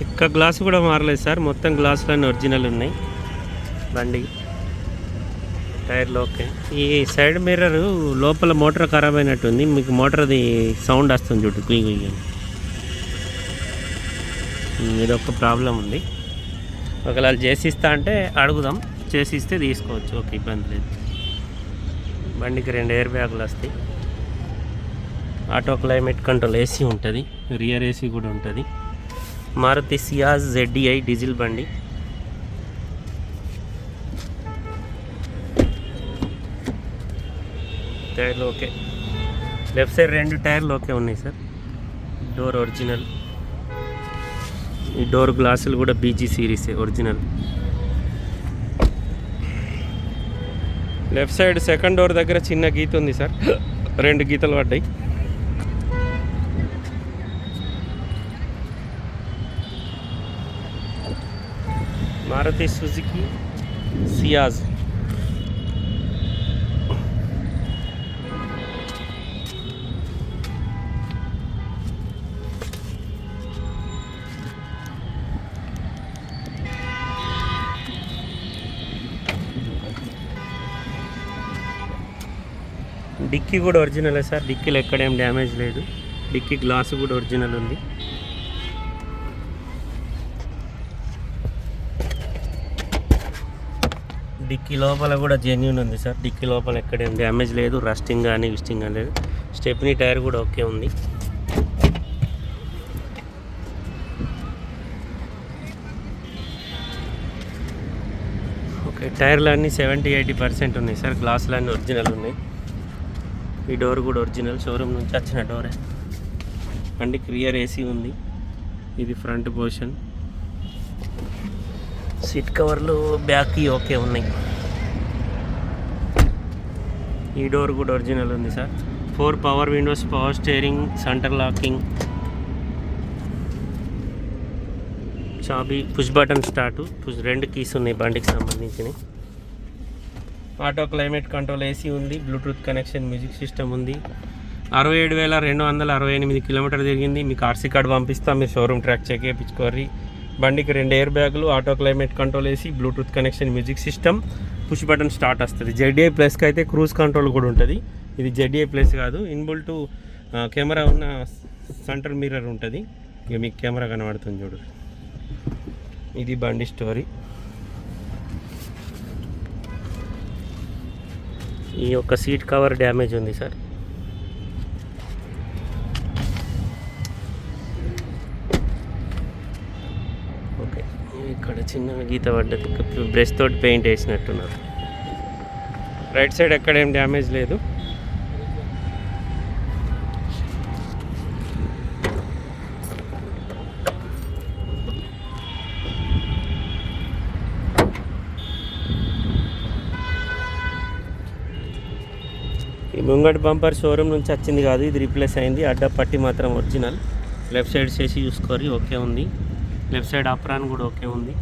ఒక్క గ్లాస్ కూడా మారలేదు సార్. మొత్తం గ్లాసులన్నీ ఒరిజినల్ ఉన్నాయి. బండి. టైర్లు ఓకే. ఈ సైడ్ మిర్రర్ లోపల మోటార్ ఖరాబ్ అయినట్టుంది మీకు మోటార్ది సౌండ్ వస్తుంది చూడు. క్వీ కుయ్ ఇది ఒక ప్రాబ్లం ఉంది. ఒకవేళ చేసిస్తా అంటే అడుగుదాం. చేసిస్తే తీసుకోవచ్చు. ఓకే ఇబ్బంది లేదు. బండికి రెండు ఎయిర్ బ్యాగులు వస్తాయి. ఆటో క్లైమేట్ కంట్రోల్ ఏసీ ఉంటుంది. రియర్ ఏసీ కూడా ఉంటుంది. మారుతి సియాజ్ జెడ్డిఐ డీజిల్ బండి. టైర్లు ఓకే. లెఫ్ట్ సైడ్ రెండు టైర్లు ఓకే ఉన్నాయి సార్. Door original. ఈ డోర్ గ్లాసులు కూడా బీజీ సిరీసే original. Left side second door దగ్గర చిన్న గీత ఉంది సార్. రెండు గీతలు పడ్డాయి. మారుతి సుజుకి సియాజ్ డిక్కీ కూడా ఒరిజినలే సార్? డిక్కీలో ఎక్కడేం డ్యామేజ్ లేదు. డిక్కీ గ్లాస్ కూడా ఒరిజినల్ ఉంది. డిక్కీ లోపల కూడా జెన్యున్ ఉంది సార్. డిక్కీ లోపల ఎక్కడేం డ్యామేజ్ లేదు రస్టింగ్ కానీ విస్టింగ్ కానీ లేదు. స్టెప్నీ టైర్ కూడా ఓకే ఉంది. ఓకే టైర్లు అన్నీ సెవెంటీ ఎయిటీ పర్సెంట్ ఉన్నాయి సార్. గ్లాసులు అన్నీ ఒరిజినల్ ఉన్నాయి. ఈ డోర్ కూడా ఒరిజినల్ షోరూమ్ నుంచి వచ్చిన డోరే అండి క్లియర్ ఏసీ ఉంది. ఇది ఫ్రంట్ పోర్షన్ సీట్ కవర్లు బ్యాక్ ఓకే ఉన్నాయి. ఈ డోర్ కూడా ఒరిజినల్ ఉంది sir. Four power windows power steering centre locking. చాబీ push button start. Push రెండు కీస్ ఉన్నాయి బండికి సంబంధించినవి. ఆటో క్లైమేట్ కంట్రోల్ ఏసీ ఉంది బ్లూటూత్ కనెక్షన్ మ్యూజిక్ సిస్టమ్ ఉంది. అరవై ఏడు వేల రెండు వందల అరవై ఎనిమిది కిలోమీటర్ తిరిగింది. మీకు ఆర్సీ కార్డు పంపిస్తాం మీరు షోరూమ్ ట్రాక్ చెక్ బండికి రెండు ఎయిర్ బ్యాగులు ఆటో క్లైమేట్ కంట్రోల్ వేసి Bluetooth connection music system push button start వస్తుంది. జెడ్ఏ ప్లస్కి అయితే క్రూజ్ కంట్రోల్ కూడా ఉంటుంది. ఇది జెడ్ఏ ప్లస్ కాదు. ఇన్బుల్ టు కెమెరా ఉన్న సెంటర్ మిర్రర్ ఉంటుంది. ఇక మీకు కెమెరా కనబడుతుంది చూడు. ఇది బండి స్టోరీ ఈ యొక్క సీట్ కవర్ డ్యామేజ్ ఉంది సార్. చిన్న గీత పడ్డది. బ్రష్ తోటి పెయింట్ వేసినట్టున్నారు. రైట్ సైడ్ ఎక్కడ ఏం డ్యామేజ్ లేదు. ఈ ముంగటి బంపర్ షోరూమ్ నుంచి వచ్చింది కాదు ఇది రీప్లేస్ అయింది. అడ్డ పట్టి మాత్రం ఒరిజినల్. లెఫ్ట్ సైడ్ చేసి చూసుకోరు ఓకే ఉంది. లెఫ్ట్ సైడ్ అప్రాన్ కూడా ఓకే ఉంది.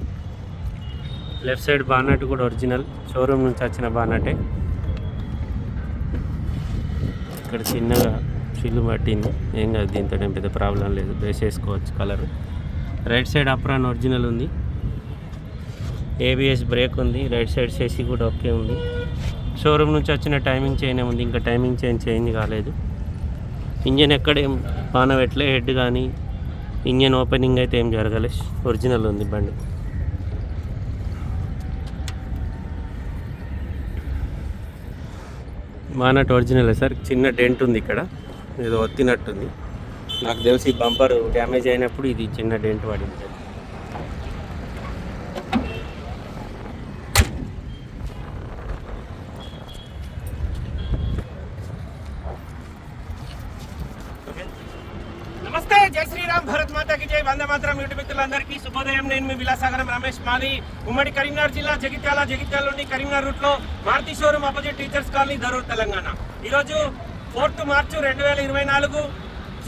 లెఫ్ట్ సైడ్ బానట్ కూడా ఒరిజినల్. షోరూమ్ నుంచి వచ్చిన బానటే. ఇక్కడ చిన్నగా ఫిల్లు పట్టింది. ఏం కాదు దీంతో ఏం పెద్ద ప్రాబ్లం లేదు. వేసేసుకోవచ్చు colour. Right side apron original ఉంది. ఏబిఎస్ బ్రేక్ ఉంది. రైట్ సైడ్ సేసీ కూడా ఓకే ఉంది. షోరూమ్ నుంచి వచ్చిన టైమింగ్ చైన్ ఉంది. ఇంకా టైమింగ్ చైన్ చేంజ్ కాలేదు. ఇంజన్ ఎక్కడేం పానవెట్లే హెడ్ కానీ ఇంజన్ ఓపెనింగ్ అయితే ఏం జరగలే ఒరిజినల్ ఉంది బండి. మానట్ ఒరిజినల్ సార్. చిన్న డెంట్ ఉంది ఇక్కడ. ఏదో వత్తినట్టుంది నాకు తెలిసి బంపర్ డ్యామేజ్ అయినప్పుడు ఇది చిన్న డెంట్ పడింది. సార్ జై శ్రీరామ్ భరత్ మాతాకి జై. వంద మాత్రం యూట్యూబ్ మిత్రులందరికీ శుభోదయం. నేను మీ విలాసాగరం రమేష్ మాది. ఉమ్మడి కరీంనగర్ జిల్లా జగిత్యాల జగిత్యాల నుండి కరీంనగర్ రూట్లో Maruti showroom opposite teachers colony Dharur Telangana. ఈరోజు ఫోర్త్ మార్చ్ రెండు వేల ఇరవై నాలుగు.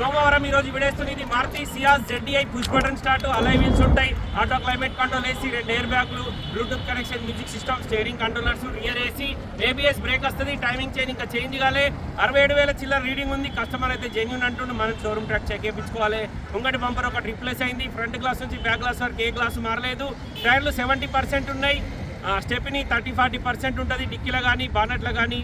సోమవారం ఈ రోజు విడేస్తుంది ఇది Maruti Ciaz ZDI push button start alloy wheels ఉంటాయి. ఆటో క్లైమేట్ కంట్రోల్ ఏసీ రెండు ఎయిర్ బ్యాగ్లు Bluetooth connection music system steering controllers rear AC ABS brake వస్తుంది టైమింగ్ చేంజ్ ఇంకా చేంజ్ కాలే. అరవై ఏడు వేల చిల్లర రీడింగ్ ఉంది. కస్టమర్ అయితే జెన్యున్ అంటుండు మనం షోరూమ్ ట్రాక్ చెక్ చేయించుకోవాలి. ముంగటి బంపర్ ఒకటి రిప్లేస్ అయింది. ఫ్రంట్ గ్లాస్ నుంచి బ్యాక్ గ్లాస్ వరకు ఏ గ్లాస్ మారలేదు. టైర్లు సెవెంటీ పర్సెంట్ ఉన్నాయి. స్టెప్ని థర్టీ ఫార్టీ పర్సెంట్ ఉంటుంది. డిక్కీలో కానీ బానట్లో కానీ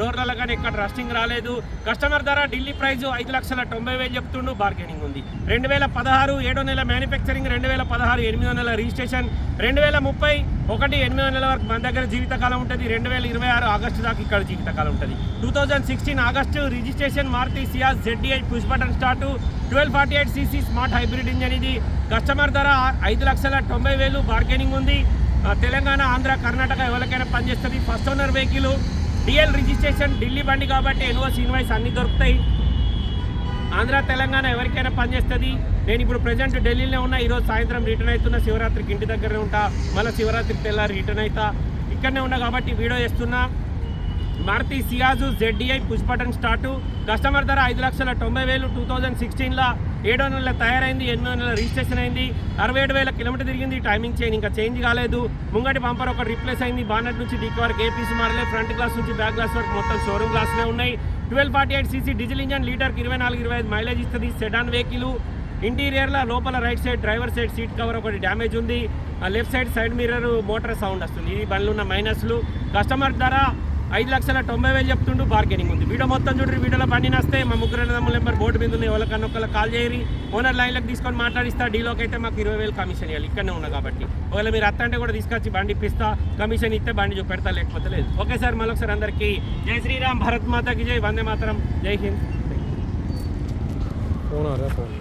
డోర్లలో కానీ ఎక్కడ రస్టింగ్ రాలేదు. కస్టమర్ ధర ఢిల్లీ ప్రైస్ ఐదు లక్షల తొంభై వేలు చెప్తుండు. బార్గెనింగ్ ఉంది. రెండు వేల పదహారు ఏడో నెల మ్యానుఫ్యాక్చరింగ్ రెండు వేల పదహారు ఎనిమిదో నెల రిజిస్ట్రేషన్ రెండు వేల ముప్పై ఒకటి ఎనిమిదో నెల వరకు మన దగ్గర జీవితకాలం ఉంటుంది. రెండు వేల ఇరవై ఆరు ఆగస్టు దాకా ఇక్కడ జీవితకాలం ఉంటుంది. Two thousand sixteen August registration Maruti Ciaz ZDI push button start twelve forty eight CC smart hybrid engine ఇది. కస్టమర్ ధర ఐదు లక్షల తొంభై వేలు బార్గెనింగ్ ఉంది. తెలంగాణ ఆంధ్ర కర్ణాటక ఎవరికైనా పనిచేస్తుంది first owner vehicle DL registration Delhi బండి కాబట్టి ఎన్ఓసి ఇన్వాయిస్ అన్ని దొరుకుతాయి. ఆంధ్ర తెలంగాణ ఎవరికైనా పనిచేస్తుంది నేను ఇప్పుడు ప్రజెంట్ ఢిల్లీలో ఉన్నా. ఈరోజు సాయంత్రం రిటర్న్ అవుతున్నా. శివరాత్రికి ఇంటి దగ్గరే ఉంటా. మళ్ళీ శివరాత్రికి తెల్లారి రిటర్న్ అవుతా. ఇక్కడనే ఉన్నా కాబట్టి వీడియో చేస్తున్నా. Maruti Ciaz ZDI push button start. Customer ధర ఐదు లక్షల తొంభై వేలు టూ థౌజండ్ సిక్స్టీన్లో ఏడో నెలల తయారైంది ఎనిమిదో నెల రిజిస్ట్రేషన్ అయింది. అరవై ఏడు వేల కిలోమీటర్ తిరిగింది టైమింగ్ చేంజ్ ఇంకా చేంజ్ కాలేదు. ముంగటి బంపర్ ఒక రిప్లేస్ అయింది బానట్ నుంచి డీకి వరకు ఏ పీస్ మారలే ఫ్రంట్ గ్లాస్ నుంచి బ్యాక్ గ్లాస్ వరకు మొత్తం షోరూమ్ గ్లాస్లే ఉన్నాయి. Twelve forty eight CC diesel engine లీటర్కి ఇరవై నాలుగు ఇరవై ఐదు మైలేజ్ ఇస్తుంది. సెడాన్ వెహికల్ ఇంటీరియర్లో లోపల right side driver side seat cover ఒకటి డ్యామేజ్ ఉంది. Left side side mirror motor sound వస్తుంది. ఈ బండ్లు ఉన్న మైనస్లు. కస్టమర్ ధర ఐదు లక్షల తొంభై వేలు చెప్తుండు బార్గెనింగ్ ఉంది. వీడియో మొత్తం చూడండి వీడియోలో బండి వస్తే మా ముగ్గురు తమ్ముల నెంబర్ బోర్డు మీద ఉంది ఎవరికన్నా ఒకళ్ళు కాల్ చేయరి ఓనర్ లైన్లకు తీసుకొని మాట్లాడిస్తా డీలోకి అయితే మాకు ఇరవై వేలు కమిషన్ ఇవ్వాలి ఇక్కడనే ఉన్నా కాబట్టి. ఒకవేళ మీరు అత్త అంటే కూడా తీసుకొచ్చి బండి ఇప్పిస్తా కమిషన్ ఇస్తే బండి చూపెడతా లేకపోతే లేదు. ఓకే సార్ మళ్ళొకసారి అందరికీ జై శ్రీరామ్ భరత్ మాతకి జై వందే మాతరం జై హింద్. Phone phone